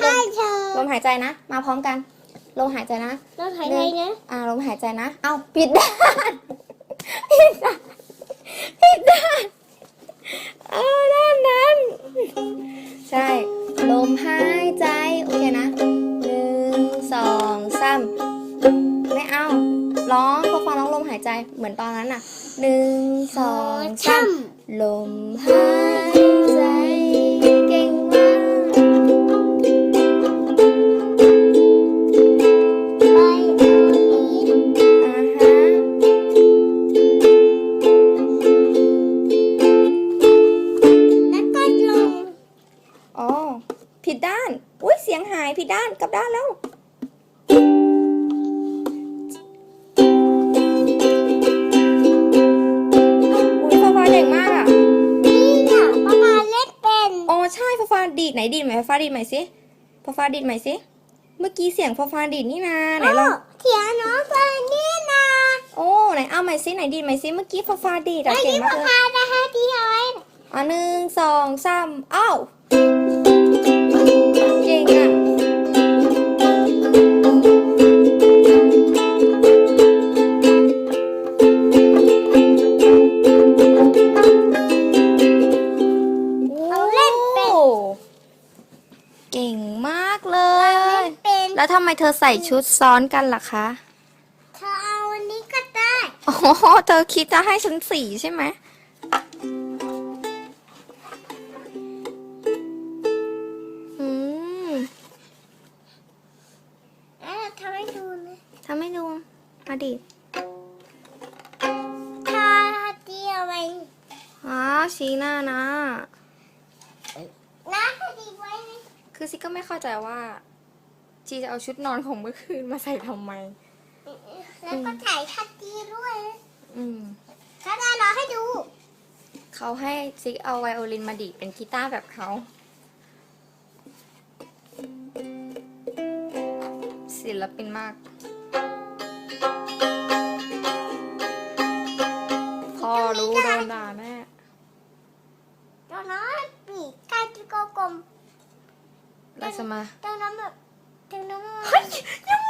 ใช่เธอลมหายใจนะ มาพร้อมกัน ลมหายใจนะเราถ่ายใจนะ อ่าลมหายใจนะ เอาผิดด้านผิดด้านผิดด้านเอาด้านนั้น ใช่ ลมหายใจ โอเคนะหนึ่งสองสามไม่เอา ร้องพอฟังร้องลมหายใจเหมือนตอนนั้นน่ะหนึ่งสองสามลมหาย ผิดด้าน อุ้ยเสียงหายผิดด้านกลับด้านแล้ว อุ้ยฟ้าฟ้าเก่งมากอะ นี่น่ะประมาณเล่นเป็นอ๋อใช่ฟ้าฟ้าดีดไหนดีดไหมฟ้าฟ้าดีดใหม่สิฟ้าฟ้าดีดใหม่สิ เมื่อกี้เสียงฟ้าฟ้าดีดนี่นาไหนลองเถียงน้องไปนี่นะโอ้ไหนเอาใหม่สิไหนดีดใหม่สิเมื่อกี้ฟ้าฟ้าดีดอะไอ้เก่งที่มาปกระเลยพาจะให้ที่เอาไว้อะหนึ่งสองสามเอ้าเเป็นโอ้เก่งมากเลยเล่นเป็นแล้วทำไมเธอใส่ชุดซ้อนกันล่ะคะเธอเอาอันนี้ก็ได้อ๋อเธอคิดจะให้ฉันสีใช่ไหม อืมเออทำให้ดูนะทำให้ดูมาดิถ้าที่เอาไว้อ๋อชี้หน้านะ นะถ้าดีไว้นะ คือซิก็ไม่เข้าใจว่า จีจะเอาชุดนอนของเมื่อคืนมาใส่ทำไม แล้วก็ถ่ายทัดดีด้วยนะอืมถ้าได้เราให้ดู เขาให้ซิกเอาไวโอลินมาดีดเป็นกีตาร์แบบเขาศิลปินมาก พ่อรู้โดนด่าแน่ตอนนั้นปี กใกล้ที่โกกลมเราจะมาตอนนั้นแบบตอนนั้นแบบเฮ้ยยังไง